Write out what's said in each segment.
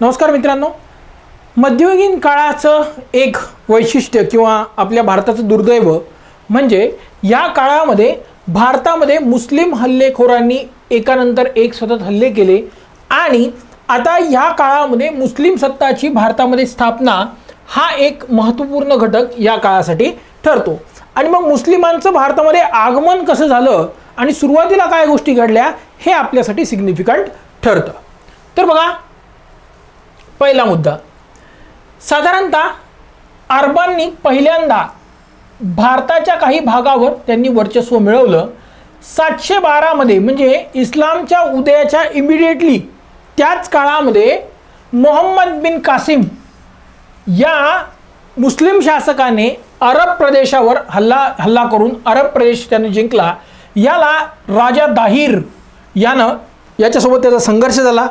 नमस्कार मित्रांनो. मध्ययुगीन काळाचं एक वैशिष्ट्य किंवा आपल्या भारताचं दुर्दैव म्हणजे या काळामध्ये भारतामध्ये मुस्लिम हल्लेखोरांनी एकानंतर एक सतत हल्ले केले आणि आता या काळामध्ये मुस्लिम सत्ताची भारतामध्ये स्थापना हा एक महत्त्वपूर्ण घटक या काळासाठी ठरतो. आणि मग मुस्लिमांचं भारतामध्ये आगमन कसं झालं आणि सुरुवातीला काय गोष्टी घडल्या हे आपल्यासाठी सिग्निफिकंट ठरतं. तर बघा पहिला मुद्दा. साधारणतः अरबांनी पहिल्यांदा भारताच्या काही भागावर त्यांनी वर्चस्व मिळवलं. सातशे बारामध्ये म्हणजे इस्लामच्या उदयाच्या इमिडिएटली त्याच काळामध्ये मोहम्मद बिन कासिम या मुस्लिम शासकाने अरब प्रदेशावर हल्ला हल्ला करून अरब प्रदेश त्याने जिंकला. याला राजा दाहिर यानं याच्यासोबत त्याचा संघर्ष झाला.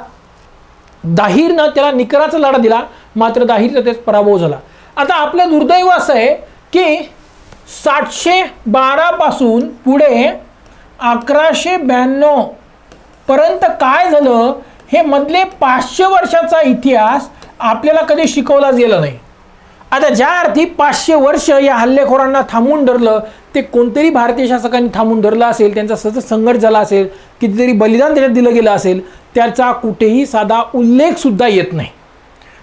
दाहीरनं त्याला निकराचा लढा दिला मात्र दाहीरचा त्यात पराभव झाला. आता आपलं दुर्दैव असं आहे की सातशे बारापासून पुढे अकराशे ब्याण्णव पर्यंत काय झालं हे मधले पाचशे वर्षाचा इतिहास आपल्याला कधी शिकवला गेला नाही. आता ज्या अर्थी पाचशे वर्ष या हल्लेखोरांना थांबून धरलं ते कोणतरी भारतीय शासकांनी थांबून धरलं असेल त्यांचा सतत संघर्ष झाला असेल कितीतरी बलिदान त्याच्यात दिलं गेलं असेल त्याचा कुठेही साधा उल्लेखसुद्धा येत नाही.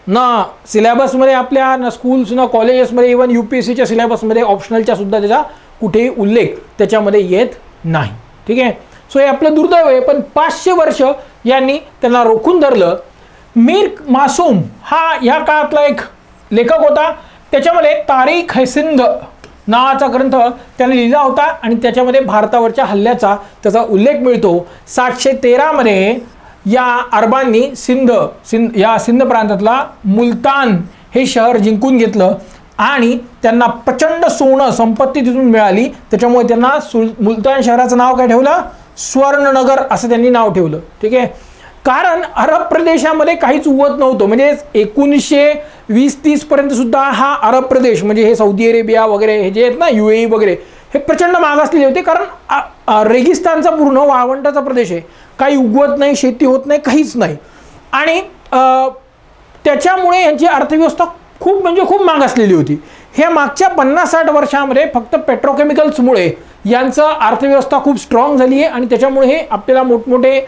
ना सिलेबसमध्ये आपल्या ना स्कूल्स ना कॉलेजेसमध्ये इवन यू पी एस सीच्या सिलेबसमध्ये ऑप्शनलच्या सुद्धा त्याचा कुठेही उल्लेख त्याच्यामध्ये येत नाही. ठीक आहे? सो हे आपलं दुर्दैव आहे पण पाचशे वर्ष यांनी त्यांना रोखून धरलं. मीर मासूम हा या काळातला एक लेखक होता. त्याच्यामध्ये तारीख है सिंध नावाचा ग्रंथ त्याने लिहिला होता आणि त्याच्यामध्ये भारतावरच्या हल्ल्याचा त्याचा उल्लेख मिळतो. सातशे तेरामध्ये या अरबांनी सिंध सिंध या सिंध प्रांतातला मुलतान हे शहर जिंकून घेतलं आणि त्यांना प्रचंड सोनं संपत्ती तिथून मिळाली. त्याच्यामुळे त्यांना सुल मुलतान शहराचं नाव काय ठेवलं? स्वर्णनगर असं त्यांनी नाव ठेवलं. ठीक आहे? कारण अरब प्रदेशामध्ये काहीच उवत नव्हतं. म्हणजे एकोणीसशे वीस तीसपर्यंत सुद्धा हा अरब प्रदेश म्हणजे हे सौदी अरेबिया वगैरे हे जे आहेत ना यू ए वगैरे हे प्रचंड मागासलेले होते. कारण रेगिस्तानचा पूर्ण वाळवंटाचा प्रदेश आहे. काही उगवत नाही शेती होत नाही काहीच नाही. आणि त्याच्यामुळे यांची अर्थव्यवस्था खूप म्हणजे खूप मागासलेली होती. ह्या मागच्या पन्नास साठ वर्षामध्ये फक्त पेट्रोकेमिकल्समुळे यांचं अर्थव्यवस्था खूप स्ट्रॉंग झाली आहे आणि त्याच्यामुळे हे आपल्याला मोठमोठे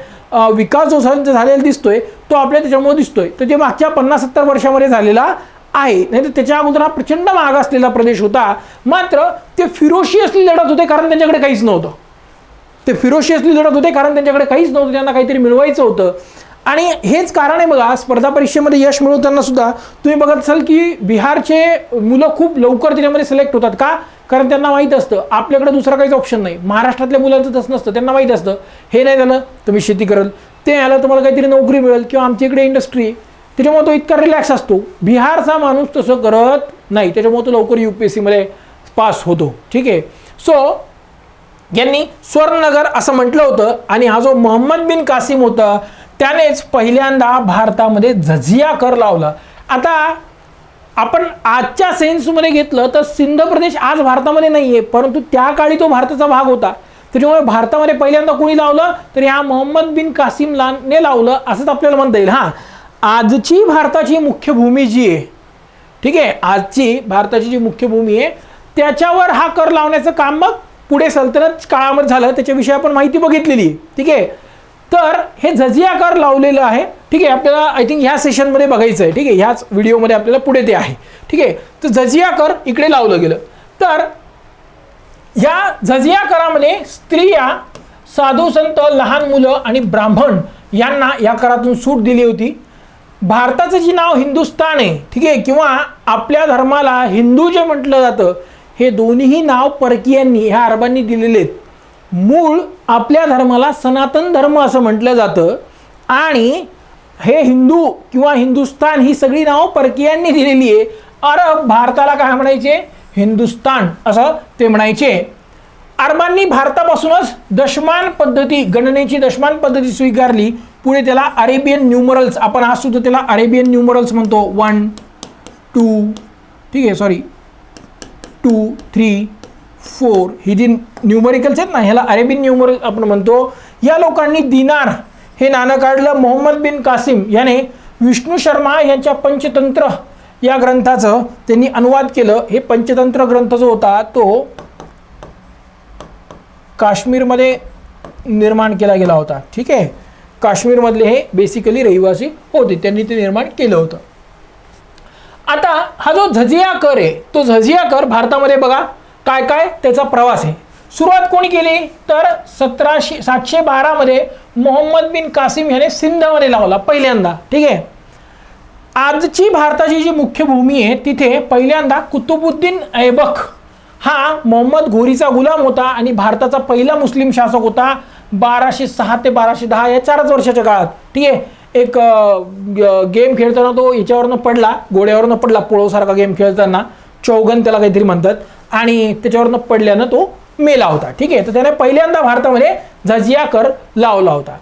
विकास जो झालेला झालेला दिसतोय तो आपल्या त्याच्यामुळे दिसतोय. तर जे मागच्या पन्नास सत्तर वर्षामध्ये झालेला आहे. नाही तर त्याच्या अगोदर हा प्रचंड महाग असलेला प्रदेश होता. मात्र ते फिरोशी असलेली लढत होते कारण त्यांच्याकडे काहीच नव्हतं. ते फिरोशियसली लढत होते कारण त्यांच्याकडे काहीच नव्हतं त्यांना काहीतरी मिळवायचं होतं. आणि हेच कारण आहे बघा स्पर्धा परीक्षेमध्ये यश मिळवताना सुद्धा तुम्ही बघत असाल की बिहारचे मुलं खूप लवकर त्याच्यामध्ये सिलेक्ट होतात. का? कारण त्यांना माहीत असतं आपल्याकडे दुसरा काहीच ऑप्शन नाही. महाराष्ट्रातल्या मुलांचं तसं नसतं त्यांना माहीत असतं. हे नाही झालं तुम्ही शेती करत ते आलं तुम्हाला काहीतरी नोकरी मिळेल किंवा आमच्या इकडे इंडस्ट्री त्याच्यामुळे तो इतका रिलॅक्स असतो. बिहारचा माणूस तसं करत नाही. त्याच्यामुळे तो लवकर यू पी एस सीमध्ये पास होतो. ठीक आहे. सो यांनी स्वर्णनगर असं म्हटलं होतं आणि हा जो मोहम्मद बिन कासिम होता त्यानेच पहिल्यांदा भारतामध्ये झझिया कर लावला. आता आपण आजच्या सेन्समध्ये घेतलं तर सिंध प्रदेश आज भारतामध्ये नाही आहे परंतु त्या काळी तो भारताचा भाग होता. त्याच्यामुळे भारतामध्ये पहिल्यांदा कोणी लावलं? तर ह्या मोहम्मद बिन कासिमला ने लावलं असंच आपल्याला म्हणता येईल. हां आजची भारताची मुख्य भूमी जी आहे ठीक आहे आजची भारताची जी मुख्य भूमी आहे त्याच्यावर हा कर लावण्याचं काम मग पुढे सल्तनत काळामध्ये झालं त्याच्याविषयी आपण माहिती बघितलेली आहे. ठीक आहे? तर हे जजिया कर लावलेलं आहे. ठीक आहे? आपल्याला आय थिंक ह्या सेशनमध्ये बघायचं आहे. ठीक आहे? ह्याच व्हिडिओमध्ये आपल्याला पुढे ते आहे. ठीक आहे? तर झजियाकर इकडे लावलं गेलं. तर या जजिया करामध्ये स्त्रिया साधू संत लहान मुलं आणि ब्राह्मण यांना या करातून सूट दिली होती. भारताचं जे नाव हिंदुस्तान आहे ठीक आहे? किंवा आपल्या धर्माला हिंदू जे म्हटलं जातं हे दोन्हीही नाव परकीयांनी ह्या अरबांनी दिलेले आहेत मूळ आपल्या धर्माला सनातन धर्म असं म्हटलं जातं. आणि हे हिंदू किंवा हिंदुस्तान ही सगळी नावं परकीयांनी दिलेली आहे. अरब भारताला काय म्हणायचे? हिंदुस्तान असं ते म्हणायचे. अरबांनी भारतापासूनच दशमान पद्धती गणनेची दशमान पद्धती स्वीकारली. पुढे त्याला अरेबियन न्यूमरल्स आपण आज सुद्धा त्याला अरेबियन न्यूमरल्स म्हणतो. वन टू ठीक आहे सॉरी टू थ्री फोर ही जी न्यूमरिकल्स आहेत ना ह्याला अरेबियन न्यूमरल आपण म्हणतो. या लोकांनी दिनार हे नाणं काढलं. मोहम्मद बिन कासिम याने विष्णू शर्मा यांच्या पंचतंत्र या ग्रंथाचं त्यांनी अनुवाद केलं. हे पंचतंत्र ग्रंथ जो होता तो काश्मीरमध्ये निर्माण केला गेला होता. ठीक आहे? काश्मीरमधले हे बेसिकली रहिवासी होते. त्यांनी ते निर्माण केलं होतं. आता हा जो झजिया कर आहे तो झजिया कर भारतामध्ये बघा काय काय त्याचा प्रवास आहे. सुरुवात कोणी केली? तर सतराशे सातशे बारामध्ये मोहम्मद बिन कासिम याने सिंधमध्ये लावला पहिल्यांदा. ठीक आहे? आजची भारताची जी मुख्य भूमी आहे तिथे पहिल्यांदा कुतुबुद्दीन ऐबक हा मोहम्मद घोरीचा गुलाम होता आणि भारताचा पहिला मुस्लिम शासक होता बाराशे सहा ते बाराशे दहा या चारच वर्षाच्या काळात. ठीक आहे? एक गेम खेळताना तो याच्यावरनं पडला घोड्यावरनं पडला पोळोसारखा गेम खेळताना. चौगन त्याला काहीतरी म्हणतात. आणि त्याच्यावरनं पडल्यानं तो मेला होता. ठीक आहे? तर त्याने पहिल्यांदा भारतामध्ये झजिया कर लावला होता.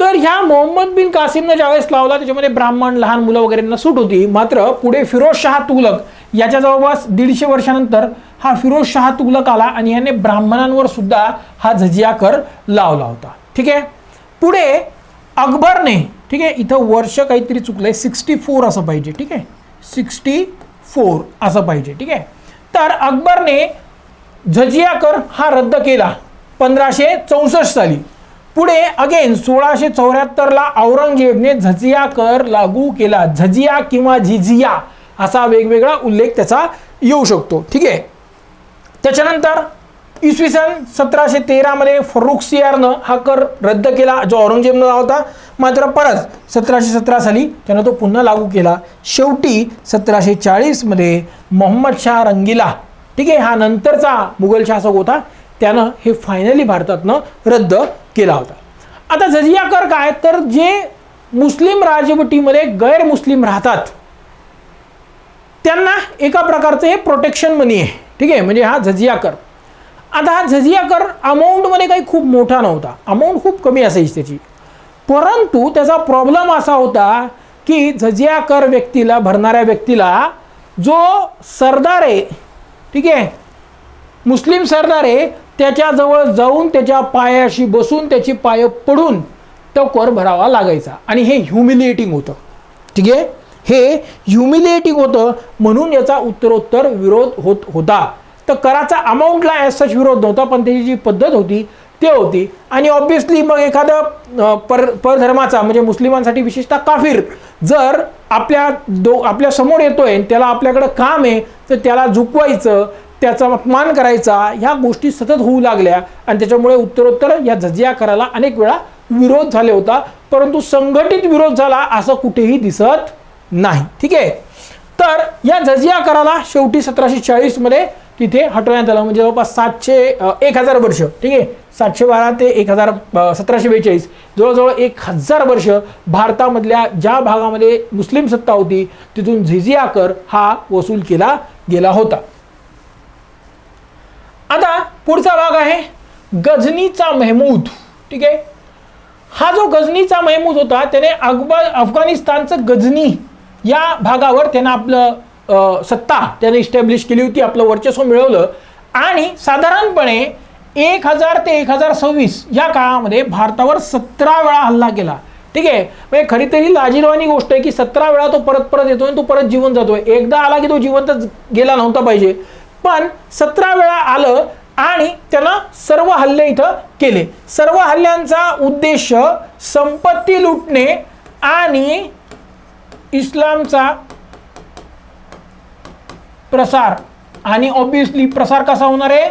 तर ह्या मोहम्मद बिन कासिमनं ज्यावेळेस लावला त्याच्यामध्ये ब्राह्मण लहान मुलं वगैरेंना सूट होती. मात्र पुढे फिरोज शहा तुगलक याच्या जवळपास दीडशे वर्षानंतर हा फिरोज शहा तुगलक आला आणि याने ब्राह्मणांवर सुद्धा हा झजिया कर लावला होता. ठीक आहे? पुढे अकबरने ठीक आहे इथं वर्ष काहीतरी चुकलं आहे सिक्स्टी फोर असं पाहिजे ठीक आहे सिक्स्टी फोर असं पाहिजे ठीक आहे. तर अकबरने झजिया कर हा रद्द केला पंधराशे चौसष्ट साली. पुढे अगेन सोळाशे चौऱ्याहत्तरला औरंगजेबने झजिया कर लागू केला झजिया किंवा झिझिया असा वेगवेगळा उल्लेख त्याचा येऊ शकतो ठीक आहे. त्याच्यानंतर इसवी सन सतराशे तेरामध्ये फरुख सियारनं हा कर रद्द केला जो औरंगजेबनं होता मात्र परत सतराशे सतरा साली त्यानं तो पुन्हा लागू केला. शेवटी सतराशे चाळीसमध्ये मोहम्मद शाह रंगीला. ठीक आहे हा नंतरचा मुघल शासक होता. त्यानं हे फायनली भारतातनं रद्द केला होता. आता जजिया कर काय? तर जे मुस्लिम राजवटीमध्ये गैरमुस्लिम राहतात त्यांना एका प्रकारचं हे प्रोटेक्शन मनी आहे. ठीक आहे म्हणजे हा जजिया कर. आता हा झजिया कर अमाऊंटमध्ये काही खूप मोठा नव्हता. अमाऊंट खूप कमी असायची त्याची. परंतु त्याचा प्रॉब्लेम असा होता की झजिया कर व्यक्तीला भरणाऱ्या व्यक्तीला जो सरदार आहे ठीक आहे मुस्लिम सरदार आहे त्याच्याजवळ जाऊन त्याच्या पायाशी बसून त्याची पाय पडून तो कर भरावा लागायचा. आणि हे ह्युमिलिएटिंग होतं. ठीक आहे? हे ह्युमिलिएटिंग होतं म्हणून याचा उत्तरोत्तर विरोध होत होता. तर कराचा अमाऊंटला ॲज सच विरोध नव्हता पण त्याची जी पद्धत होती ते होती. आणि ऑब्विसली मग एखादं पर परधर्माचा म्हणजे मुस्लिमांसाठी विशेषतः काफीर जर आपल्या दो आपल्यासमोर येतोय आणि त्याला आपल्याकडं काम आहे तर त्याला झुकवायचं त्याचा अपमान करायचा ह्या गोष्टी सतत होऊ लागल्या. आणि त्याच्यामुळे उत्तरोत्तर या झजिया कराला अनेक वेळा विरोध झाले होता. परंतु संघटित विरोध झाला असं कुठेही दिसत नाही. ठीक आहे? तर या जजिया कराला शेवटी सतराशे चाळीसमध्ये तिथे हटवण्यात आलं म्हणजे जवळपास सातशे एक हजार वर्ष. ठीक आहे? सातशे बारा ते एक हजार सतराशे बेचाळीस. जवळजवळ एक हजार वर्ष भारतामधल्या ज्या भागामध्ये मुस्लिम सत्ता होती तिथून झिझिया कर हा वसूल केला गेला होता. आता पुढचा भाग आहे गझनीचा मेहमूद. ठीक आहे? हा जो गझनीचा मेहमूद होता त्याने अकबर अफगाणिस्तानचं गझनी या भागावर त्यानं आपलं सत्ता त्याने इस्टॅब्लिश केली होती आपलं वर्चस्व मिळवलं. आणि साधारणपणे एक हजार ते एक हजार सव्वीस या काळामध्ये भारतावर सतरा वेळा हल्ला केला. ठीक आहे? म्हणजे खरी तरी लाजीरवानी गोष्ट आहे की सतरा वेळा तो परत परत येतोय आणि तो परत जिवंत जातोय. एकदा आला की तो जिवंतच गेला नव्हता पाहिजे. पण सतरा वेळा आलं आणि त्यानं सर्व हल्ले इथं केले. सर्व हल्ल्यांचा उद्देश संपत्ती लुटणे आणि इस्लामचा प्रसार. आणि ऑब्विसली प्रसार कसा होणार आहे?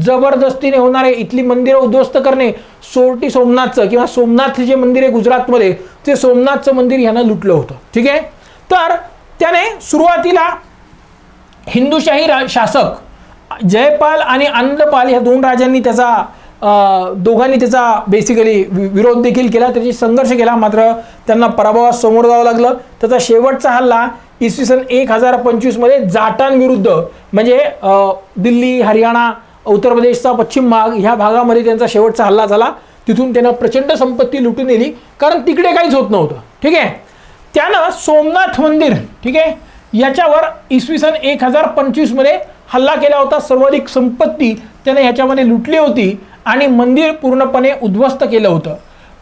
जबरदस्तीने होणार आहे. इथली मंदिरं उद्ध्वस्त करणे. सोरटी सोमनाथचं किंवा सोमनाथ जे मंदिर आहे गुजरातमध्ये ते सोमनाथचं मंदिर यांना लुटलं होतं. ठीक आहे? तर त्याने सुरुवातीला हिंदुशाही रा शासक जयपाल आणि आनंदपाल ह्या दोन राजांनी त्याचा दोघांनी त्याचा बेसिकली विरोध देखील केला त्याची संघर्ष केला मात्र त्यांना पराभवास समोर जावं लागलं. त्याचा शेवटचा हल्ला इसवी सन एक हजार पंचवीसमध्ये जाटांविरुद्ध म्हणजे दिल्ली हरियाणा उत्तर प्रदेशचा पश्चिम भाग ह्या भागामध्ये त्यांचा शेवटचा हल्ला झाला. तिथून त्यानं प्रचंड संपत्ती लुटून नेली कारण तिकडे काहीच होत नव्हतं. ठीक आहे? त्यानं सोमनाथ मंदिर ठीक आहे? याच्यावर इसवी सन एक हजार पंचवीसमध्ये हल्ला केला होता. सर्वाधिक संपत्ती त्याने ह्याच्यामध्ये लुटली होती. आणि मंदिर पूर्णपणे उद्ध्वस्त केलं होतं.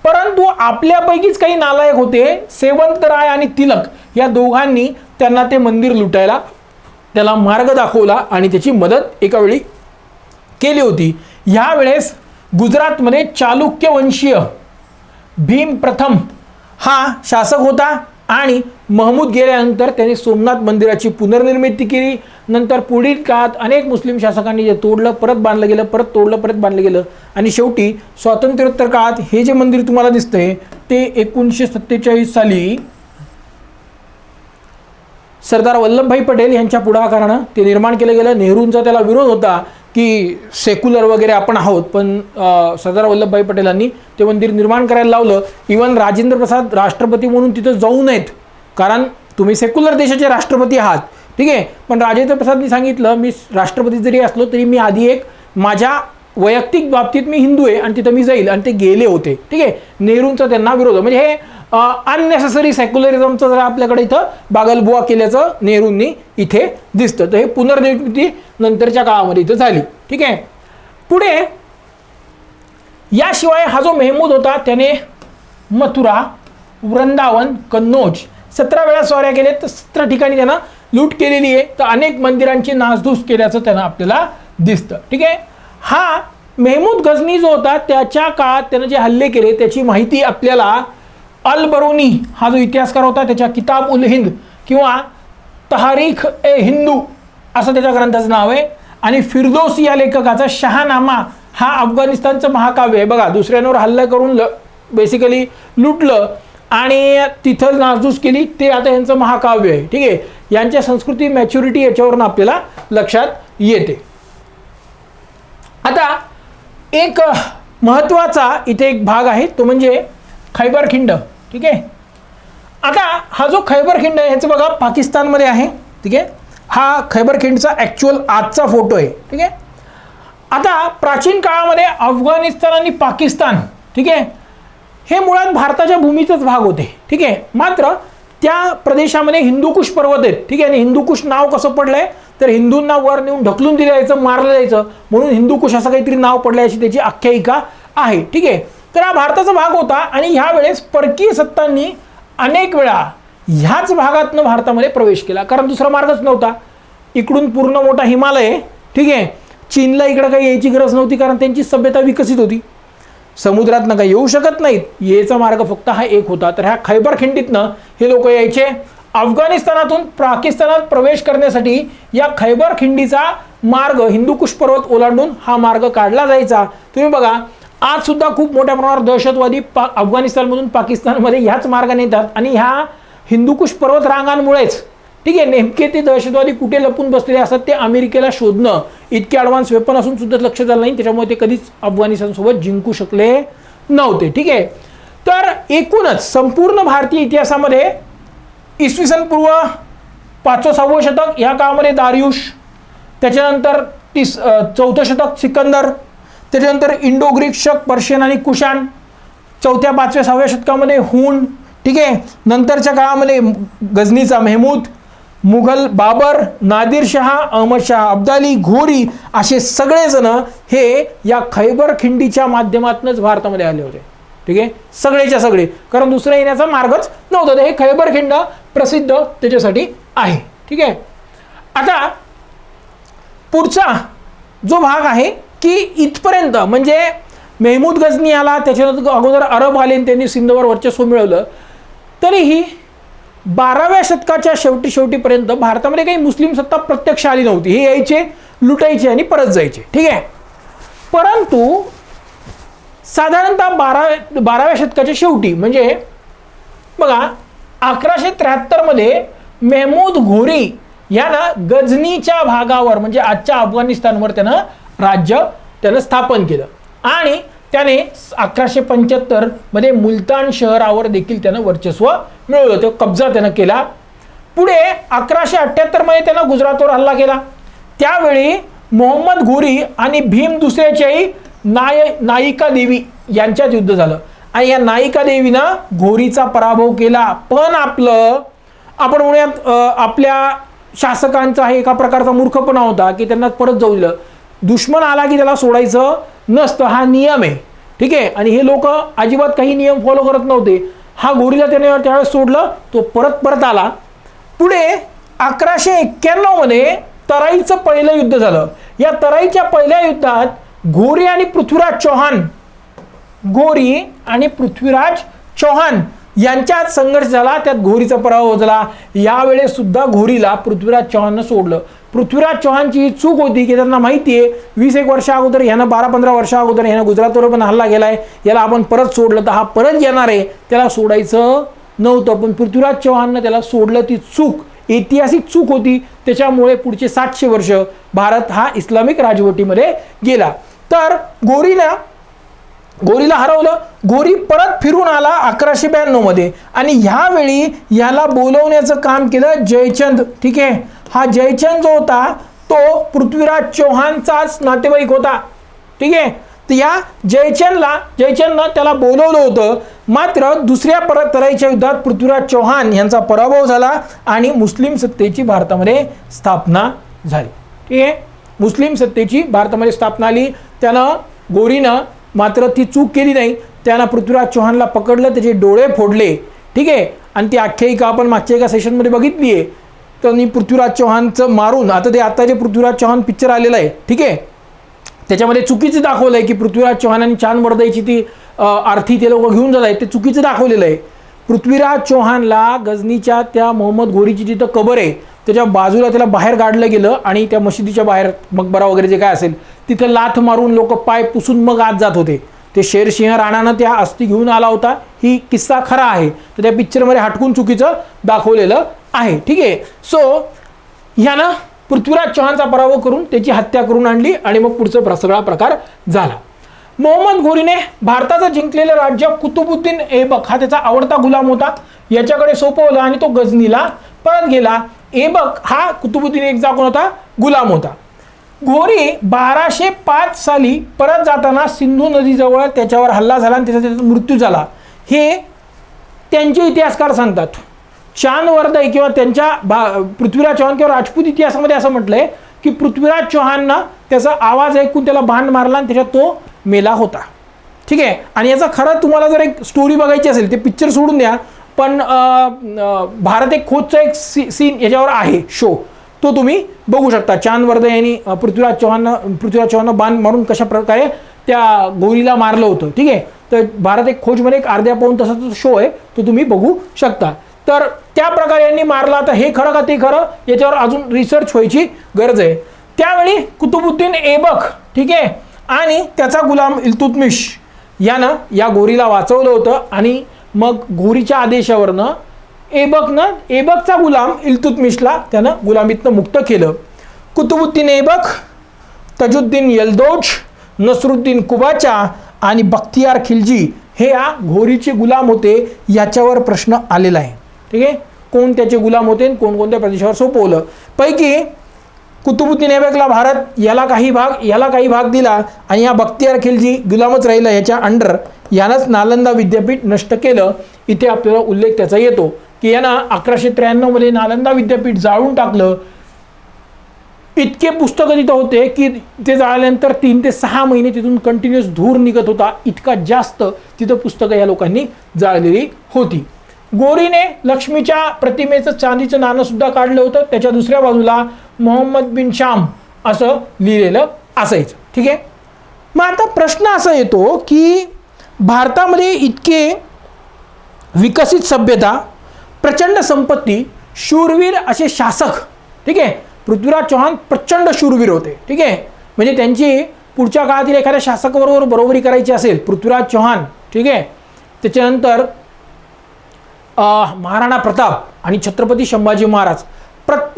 परंतु आपल्यापैकीच काही नालायक होते सेवंत राय आणि तिलक या दोघांनी त्यांना ते मंदिर लुटायला त्याला मार्ग दाखवला आणि त्याची मदत एकावेळी केली होती. ह्यावेळेस गुजरातमध्ये चालुक्यवंशीय भीम प्रथम हा शासक होता आणि महमूद गेल्यानंतर त्याने सोमनाथ मंदिराची पुनर्निर्मिती केली. नंतर पुढील काळात अनेक मुस्लिम शासकांनी जे तोडलं परत बांधलं गेलं परत तोडलं परत बांधलं गेलं. आणि शेवटी स्वातंत्र्योत्तर काळात हे जे मंदिर तुम्हाला दिसतंय ते एकोणीसशे सत्तेचाळीस साली सरदार वल्लभभाई पटेल यांच्या पुढाकारानं ते निर्माण केलं गेलं. नेहरूंचा त्याला विरोध होता की सेक्युलर वगैरे आपण आहोत पण सरदार वल्लभभाई पटेलांनी ते मंदिर निर्माण करायला लावलं. इवन राजेंद्र प्रसाद राष्ट्रपती म्हणून तिथं जाऊ नयेत. कारण तुम्ही सेक्युलर देशाचे राष्ट्रपती आहात. ठीक आहे? पण राजेंद्र प्रसादनी सांगितलं मी राष्ट्रपती जरी असलो तरी मी आधी एक माझ्या वैयक्तिक बाबतीत मी हिंदू आहे आणि तिथं मी जाईल आणि ते गेले होते. ठीक आहे? नेहरूंचा त्यांना विरोध. म्हणजे हे अननेसेसरी सेक्युलरिझमचं जरा आपल्याकडे इथं बागलबुवा केल्याचं नेहरूंनी इथे दिसतं. तर हे पुनर्निर्मिती नंतरच्या काळामध्ये इथं झाली. ठीक आहे? पुढे याशिवाय हा जो मेहमूद होता त्याने मथुरा वृंदावन कन्नौज सतरा वेळा स्वाऱ्या केल्या तर सतरा ठिकाणी त्यांना लूट केलेली आहे. तर अनेक मंदिरांची नासधूस केल्याचं त्यांना आपल्याला दिसतं. ठीक आहे? हा मेहमूद गझनी जो होता त्याच्या काळात त्यानं जे हल्ले केले त्याची माहिती आपल्याला अल बरोनी हा जो इतिहासकार होता त्याच्या किताब उल हिंद किंवा तहारीख ए हिंदू असं त्याच्या ग्रंथाचं नाव आहे. आणि फिरदोसी या लेखकाचा शहानामा हा अफगाणिस्तानचं महाकाव्य आहे. बघा दुसऱ्यांवर हल्ला करून ल बेसिकली लुटलं. आणि तिथं नासधूस केली ते आता यांचं महाकाव्य आहे. ठीक आहे? यांच्या संस्कृती मॅच्युरिटी याच्यावरून आपल्याला लक्षात येते. आता एक महत्त्वाचा इथे एक भाग आहे तो म्हणजे खैबर खिंड. ठीक आहे? आता हा जो खैबर खिंड आहे ह्याचं बघा पाकिस्तानमध्ये आहे. ठीक आहे? हा खैबर खिंडचा ॲक्च्युअल आजचा फोटो आहे. ठीक आहे? आता प्राचीन काळामध्ये अफगाणिस्तान आणि पाकिस्तान ठीक आहे? हे मुळात भारताच्या भूमीचाच भाग होते. ठीक आहे? मात्र त्या प्रदेशामध्ये हिंदुकुश पर्वत आहेत. ठीक आहे? आणि हिंदुकुश नाव कसं पडलंय? तर हिंदूंना वर नेऊन ढकलून दिलं जायचं मारलं जायचं. म्हणून हिंदुकुश असं काहीतरी नाव पडलं अशी त्याची आख्यायिका आहे. ठीक आहे? तर हा भारताचा भाग होता आणि ह्या वेळेस परकीय सत्तांनी अनेक वेळा ह्याच भागातनं भारतामध्ये प्रवेश केला. कारण दुसरा मार्गच नव्हता. इकडून पूर्ण मोठा हिमालय ठीक आहे? चीनला इकडं काही यायची गरज नव्हती कारण त्यांची सभ्यता विकसित होती. समुद्रातनं काही येऊ शकत नाहीत. येचा मार्ग फक्त हा एक होता. तर ह्या खैबर खिंडीतनं हे लोक यायचे. अफगाणिस्तानातून पाकिस्तानात प्रवेश करण्यासाठी या खैबर खिंडीचा मार्ग हिंदूकुश पर्वत ओलांडून हा मार्ग काढला जायचा. तुम्ही बघा आज सुद्धा खूप मोठ्या प्रमाणावर दहशतवादी पा अफगाणिस्तानमधून पाकिस्तानमध्ये ह्याच मार्गाने येतात. आणि ह्या हिंदुकुश पर्वत रांगांमुळेच ठीक आहे नेमके ते दहशतवादी कुठे लपून बसलेले असतात ते अमेरिकेला शोधणं इतके ॲडव्हान्स वेपन असून सुद्धा लक्ष झालं नाही. त्याच्यामुळे ते कधीच अफगाणिस्तानसोबत जिंकू शकले नव्हते. ठीक आहे. तर एकूणच संपूर्ण भारतीय इतिहासामध्ये इसवी सन पूर्व पाचवं सहावं शतक ह्या काळामध्ये दारियुश त्याच्यानंतर तीस चौथं शतक सिकंदर त्याच्यानंतर इंडो ग्रीक शक पर्शियन आणि कुशाण चौथ्या पाचव्या सहाव्या शतकामध्ये हून ठीक आहे. नंतरच्या काळामध्ये गझनीचा मेहमूद मुघल बाबर नादिर शहा अब्दाली घोरी असे सगळेजण हे या खैबर खिंडीच्या माध्यमातूनच भारतामध्ये आले होते. ठीक आहे? सगळेच्या सगळे. कारण दुसऱ्या येण्याचा मार्गच नव्हता. तर हे खैबर खिंड प्रसिद्ध त्याच्यासाठी आहे. ठीक आहे? आता पुढचा जो भाग आहे की इथपर्यंत म्हणजे मेहमूद गझनी आला त्याच्यानंतर अगोदर अरब आले आणि त्यांनी सिंधवर वर्चस्व मिळवलं तरीही बाराव्या शतकाच्या शेवटी शेवटीपर्यंत भारतामध्ये काही मुस्लिम सत्ता प्रत्यक्ष आली नव्हती. हे यायचे लुटायचे आणि परत जायचे. ठीक आहे? परंतु साधारणतः बारा बाराव्या शतकाच्या शेवटी म्हणजे बघा अकराशे त्र्याहत्तरमध्ये मेहमूद घोरी यानं गझनीच्या भागावर म्हणजे आजच्या अफगाणिस्तानवर त्यानं राज्य त्यानं स्थापन केलं. आणि त्याने अकराशे पंच्याहत्तरमध्ये मुलतान शहरावर देखील त्यानं वर्चस्व मिळवलं. होतं कब्जा त्यानं केला. पुढे अकराशे अठ्ठ्याहत्तरमध्ये त्यानं गुजरातवर हल्ला केला. त्यावेळी मोहम्मद घोरी आणि भीम दुसऱ्याच्याही नाय नायिका देवी यांच्यात युद्ध झालं. आणि या नायिका देवीनं घोरीचा पराभव केला. पण आपलं आपण म्हणूयात आपल्या शासकांचा हे एका प्रकारचा मूर्खपणा होता की त्यांना परत जाऊ दिलं. दुश्मन आला की त्याला सोडायचं. नसतं हा नियम आहे. ठीक आहे? आणि हे लोक अजिबात काही नियम फॉलो करत नव्हते. हा गोरीला त्याने त्यावेळेस सोडलं तो परत परत आला. पुढे अकराशे एक्क्याण्णवमध्ये तराईचं पहिलं युद्ध झालं. या तराईच्या पहिल्या युद्धात घोरी आणि पृथ्वीराज चौहान गोरी आणि पृथ्वीराज चौहान यांच्यात संघर्ष झाला त्यात घोरीचा पराभव झाला यावेळेस सुद्धा घोरीला पृथ्वीराज चौहाननं सोडलं. पृथ्वीराज चौहानची ही चूक होती की त्यांना माहिती आहे वीस एक वर्षा अगोदर ह्यानं बारा पंधरा वर्षा अगोदर ह्यानं गुजरातवर पण हल्ला गेलाय याला आपण परत सोडलं तर हा परत येणार आहे. त्याला सोडायचं नव्हतं पण पृथ्वीराज चौहाननं त्याला सोडलं ती चूक. ऐतिहासिक चूक होती. त्याच्यामुळे पुढचे सातशे वर्ष भारत हा इस्लामिक राजवटीमध्ये गेला. तर गोरीला गोरीला हरवलं गोरी परत फिरून आला अकराशे ब्याण्णवमध्ये आणि ह्यावेळी याला बोलवण्याचं काम केलं जयचंद. ठीक आहे? हा जयचंद जो होता तो पृथ्वीराज चौहानचाच नातेवाईक होता. ठीक आहे? तर या जयचंदला जयचंदनं त्याला बोलवलं होतं. मात्र दुसऱ्या परत तराईच्या युद्धात पृथ्वीराज चौहान यांचा पराभव झाला आणि मुस्लिम सत्तेची भारतामध्ये स्थापना झाली. ठीक आहे? मुस्लिम सत्तेची भारतामध्ये स्थापना आली त्यानं गोरीनं मात्र ती चूक केली नाही. त्यानं पृथ्वीराज चौहानला पकडलं त्याचे डोळे फोडले. ठीक आहे? आणि ती आख्यायिका आपण मागच्या एका सेशनमध्ये बघितली आहे त्यांनी पृथ्वीराज चौहानचं मारून आता ते आता जे पृथ्वीराज चौहान पिक्चर आलेलं आहे ठीक आहे? त्याच्यामध्ये चुकीचं दाखवलं आहे की पृथ्वीराज चौहान आणि चांद वर्दाईची ती अ, आरती ते लोक घेऊन जात आहेत ते चुकीचं दाखवलेलं आहे. पृथ्वीराज चौहानला गजनीच्या त्या मोहम्मद घोरीची जिथं कबर आहे त्याच्या बाजूला त्याला बाहेर काढलं गेलं आणि त्या मशिदीच्या बाहेर मकबरा वगैरे जे काय असेल तिथं लाथ मारून लोक पाय पुसून मग आत जात होते. ते शेरसिंह राणानं त्या अस्थि घेऊन आला होता. ही किस्सा खरा आहे. तर त्या पिक्चरमध्ये हटकून चुकीचं दाखवलेलं आहे. ठीक आहे. सो ह्यानं पृथ्वीराज चौहानचा पराभव करून त्याची हत्या करून आणली आणि मग पुढचा सगळा प्रकार झाला. मोहम्मद घोरीने भारताचं जिंकलेलं राज्य कुतुबुद्दीन ऐबक हा त्याचा आवडता गुलाम होता. याच्याकडे सोपवलं आणि तो गजनीला परत गेला. ऐबक हा कुतुबुद्दीन एकचा कोण होता गुलाम होता. घोरी बाराशे पाच साली परत जाताना सिंधू नदीजवळ त्याच्यावर हल्ला झाला आणि त्याचा त्याचा मृत्यू झाला. हे त्यांचे इतिहासकार सांगतात. चांद वर्दई किंवा त्यांच्या भा पृथ्वीराज चौहान किंवा राजपूत इतिहासामध्ये असं म्हटलं आहे की पृथ्वीराज चौहाननं त्याचा आवाज ऐकून त्याला बाण मारला आणि त्याच्यात तो मेला होता. ठीक आहे? आणि याचा खरं तुम्हाला जर एक स्टोरी बघायची असेल ते पिक्चर सोडून द्या. पण भारत एक खोदचा एक सी सीन याच्यावर आहे शो तो तुम्ही बघू शकता. चांद यांनी पृथ्वीराज चौहान पृथ्वीराज चौहाननं बाण मारून कशा प्रकारे त्या गोरीला मारलं होतं. ठीक आहे? तर भारत एक खोजमध्ये एक अर्ध्या पाऊन तासाचा शो आहे. तो तुम्ही बघू शकता. तर त्या प्रकारे यांनी मारला. आता हे खरं का ते खरं याच्यावर अजून रिसर्च व्हायची गरज आहे. त्यावेळी कुतुबुद्दीन ऐबक ठीक आहे? आणि त्याचा गुलाम इल्तुतमिश यानं या गोरीला वाचवलं होतं आणि मग गोरीच्या आदेशावरनं ऐबकनं ऐबकचा गुलाम इल्तुतमिशला त्यानं गुलामीतनं मुक्त केलं. कुतुबुद्दीन ऐबक तजुद्दीन यलदोज नसरुद्दीन कुबाचा आणि बख्तियार खिलजी हे या घोरीचे गुलाम होते याच्यावर प्रश्न आलेला आहे. ठीक आहे? कोण त्याचे गुलाम होते आणि कोणकोणत्या प्रदेशावर सोपवलं? पैकी कुतुबुद्दीन ऐबकला भारत याला काही भाग याला काही भाग दिला आणि या बख्तियार खिलजी गुलामच राहिला याच्या अंडर यानंच नालंदा विद्यापीठ नष्ट केलं. इथे आपल्याला उल्लेख त्याचा येतो की यानं अकराशे त्र्याण्णवमध्ये नालंदा विद्यापीठ जाळून टाकलं. इतके पुस्तकं तिथं होते की ते जाळल्यानंतर तीन ते सहा महिने तिथून कंटिन्युअस धूर निघत होता. इतका जास्त तिथं पुस्तकं या लोकांनी जाळलेली होती. गोरीने लक्ष्मीच्या प्रतिमेचं चांदीचं नाणं सुद्धा काढलं होतं. त्याच्या दुसऱ्या बाजूला मोहम्मद बिन शाम असं लिहिलेलं असायचं. ठीक आहे? मग आता प्रश्न असा येतो की भारतामध्ये इतके विकसित सभ्यता प्रचंड संपत्ती शूरवीर असे शासक ठीक आहे? पृथ्वीराज चौहान प्रचंड शूरवीर होते. ठीक आहे? म्हणजे त्यांची पुढच्या काळातील एखाद्या शासकाबरोबर बरोबरी करायची असेल पृथ्वीराज चौहान ठीक आहे? त्याच्यानंतर महाराणा प्रताप आणि छत्रपती संभाजी महाराज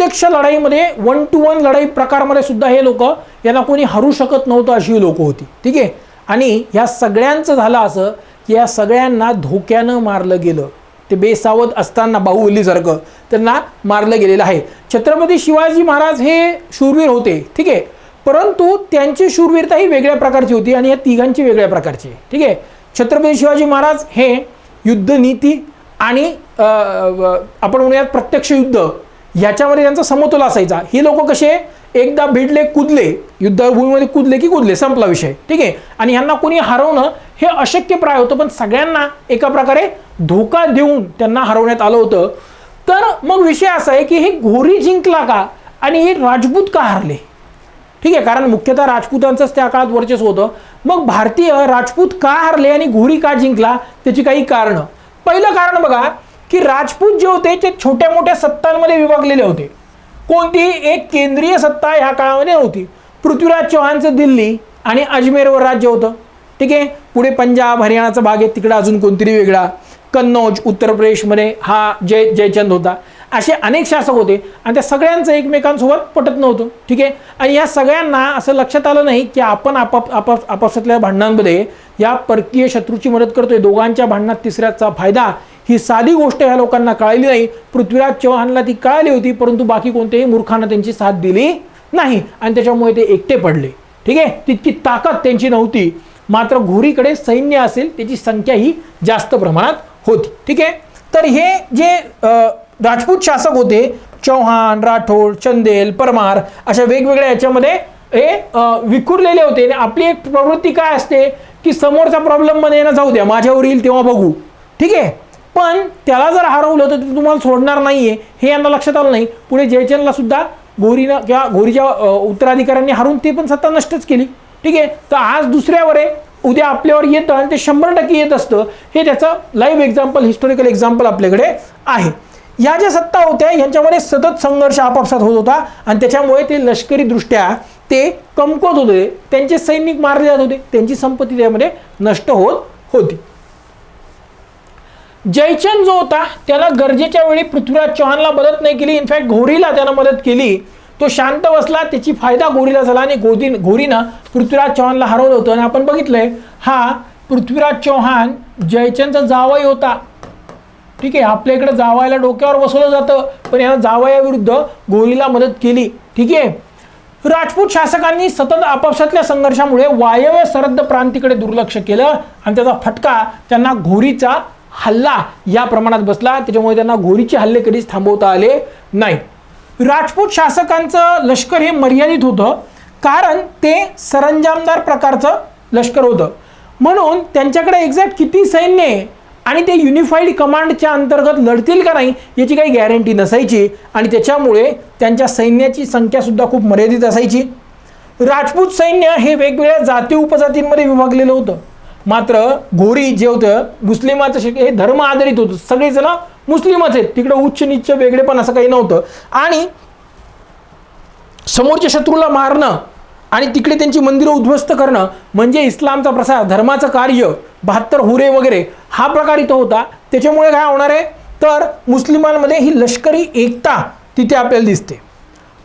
प्रत्यक्ष लढाईमध्ये वन टू वन लढाई प्रकारमध्ये सुद्धा हे लोक यांना कोणी हरू शकत नव्हतं अशी लोक होती. ठीक आहे? आणि ह्या सगळ्यांचं झालं असं की या सगळ्यांना धोक्यानं मारलं गेलं. ते बेसावध असताना बाहुबलीसारखं त्यांना मारलं गेलेलं आहे. छत्रपती शिवाजी महाराज हे शूरवीर होते. ठीक आहे? परंतु त्यांची शूरवीरता ही वेगळ्या प्रकारची होती आणि या तिघांची वेगळ्या प्रकारची ठीक आहे? छत्रपती शिवाजी महाराज हे युद्धनीती आणि आपण म्हणूयात प्रत्यक्ष युद्ध याच्यामध्ये त्यांचा समतोल असायचा. हे लोक कसे एकदा भिडले कुदले. युद्धभूमीमध्ये कुदले की कुदले संपला विषय. ठीक आहे? आणि ह्यांना कोणी हरवणं हे अशक्यप्राय होतं पण सगळ्यांना एका प्रकारे धोका देऊन त्यांना हरवण्यात आलं होतं. तर मग विषय असा आहे की हे घोरी जिंकला का आणि हे राजपूत का हरले? ठीक आहे? कारण मुख्यतः राजपूतांचंच त्या काळात वर्चस्व होतं. मग भारतीय राजपूत का हरले आणि घोरी का जिंकला? त्याची काही कारणं. पहिलं कारण बघा की राजपूत जे होते ते छोट्या मोठ्या सत्तांमध्ये विभागलेले होते. कोणतीही एक केंद्रीय सत्ता ह्या काळामध्ये नव्हती. पृथ्वीराज चौहानचं दिल्ली आणि अजमेरवर राज्य होतं. ठीक आहे? पुढे पंजाब हरियाणाचा भाग आहे तिकडं अजून कोणतरी वेगळा. कन्नौज उत्तर प्रदेशमध्ये हा जय जयचंद होता. असे अनेक शासक होते आणि त्या सगळ्यांचं एकमेकांसोबत पटत नव्हतं. ठीक आहे? आणि या सगळ्यांना असं लक्षात आलं नाही की आपण आपाप आपाप आपापसातल्या भांडणांमध्ये या परकीय शत्रूची मदत करतोय. दोघांच्या भांडणात तिसऱ्याचा फायदा ही साधी गोष्ट ह्या लोकांना कळाली नाही. पृथ्वीराज चौहानला ती कळाली होती परंतु बाकी कोणत्याही मूर्खानं त्यांची साथ दिली नाही. आणि त्याच्यामुळे ते एकटे पडले. ठीक आहे? तितकी ताकद त्यांची नव्हती. मात्र घोरीकडे सैन्य असेल त्याची संख्या ही जास्त प्रमाणात होती. ठीक आहे? तर हे जे राजपूत शासक होते चौहान राठोड चंदेल परमार अशा वेगवेगळ्या याच्यामध्ये हे विखुरलेले होते. आणि आपली एक प्रवृत्ती काय असते की समोरचा प्रॉब्लेममध्ये ना जाऊ द्या माझ्यावर येईल तेव्हा बघू. ठीक आहे? पण त्याला जर हरवलं तर ते तुम्हाला सोडणार नाही आहे हे यांना लक्षात आलं नाही. पुढे जयचंदला सुद्धा घोरीनं किंवा घोरीच्या उत्तराधिकाऱ्यांनी हरून ते पण सत्ता नष्टच केली. ठीक आहे? तर आज दुसऱ्यावर आहे उद्या आपल्यावर येतं आणि ते शंभर टक्के येत असतं. हे त्याचं लाईव्ह एक्झाम्पल हिस्टॉरिकल एक्झाम्पल आपल्याकडे आहे. या ज्या सत्ता होत्या यांच्यामध्ये सतत संघर्ष आपापसात होत होता आणि त्याच्यामुळे ते लष्करीदृष्ट्या ते कमकुवत होते. त्यांचे सैनिक मारले जात होते. त्यांची संपत्ती त्यामध्ये नष्ट होत होती. जयचंद जो होता त्याला गरजेच्या वेळी पृथ्वीराज चौहानला मदत नाही केली. इनफॅक्ट घोरीला त्यानं मदत केली. तो शांत बसला त्याची फायदा घोरीला झाला आणि गोदी घोरीनं पृथ्वीराज चौहानला हरवलं होतं. आणि आपण बघितलंय हा पृथ्वीराज चौहान जयचंदचा जावई होता. ठीक आहे आपल्या इकडे जावायला डोक्यावर बसवलं जातं पण यानं जावयाविरुद्ध घोरीला मदत केली. ठीक आहे? राजपूत शासकांनी सतत आपापसातल्या संघर्षामुळे वायव्य सरहद्द प्रांतीकडे दुर्लक्ष केलं आणि त्याचा फटका त्यांना घोरीचा हल्ला या प्रमाणात बसला. त्याच्यामुळे त्यांना घोरीचे हल्ले कधीच थांबवता आले नाही. राजपूत शासकांचं लष्कर हे मर्यादित होतं. कारण ते सरंजामदार प्रकारचं लष्कर होतं. म्हणून त्यांच्याकडे एक्झॅक्ट किती सैन्य आहे आणि ते युनिफाईड कमांडच्या अंतर्गत लढतील का नाही याची काही गॅरंटी नसायची आणि त्याच्यामुळे त्यांच्या सैन्याची संख्यासुद्धा खूप मर्यादित असायची. राजपूत सैन्य हे वेगवेगळ्या जाती उपजातींमध्ये विभागलेलं होतं. मात्र घोरी जे होतं मुस्लिमाचं शिक हे धर्म आधारित होतं. सगळेजण मुस्लिमच आहेत. तिकडं उच्च नीच वेगळेपण असं काही नव्हतं. आणि समोरच्या शत्रूला मारणं आणि तिकडे त्यांची मंदिरं उद्ध्वस्त करणं म्हणजे इस्लामचा प्रसार धर्माचं कार्य बहात्तर हुरे वगैरे हा प्रकार इथं होता. त्याच्यामुळे काय होणार आहे? तर मुस्लिमांमध्ये ही लष्करी एकता तिथे आपल्याला दिसते.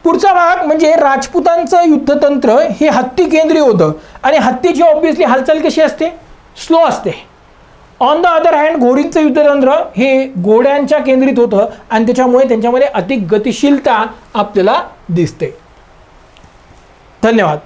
पुढचा भाग म्हणजे राजपुतांचं युद्धतंत्र हे हत्ती केंद्रीय होतं. आणि हत्तीची ऑब्विसली हालचाल कशी असते? स्लो असते. ऑन द अदर हँड घोडींचं युद्धतंत्र हे घोड्यांच्या केंद्रित होतं आणि त्याच्यामुळे त्यांच्यामध्ये अधिक गतिशीलता आपल्याला दिसते. धन्यवाद.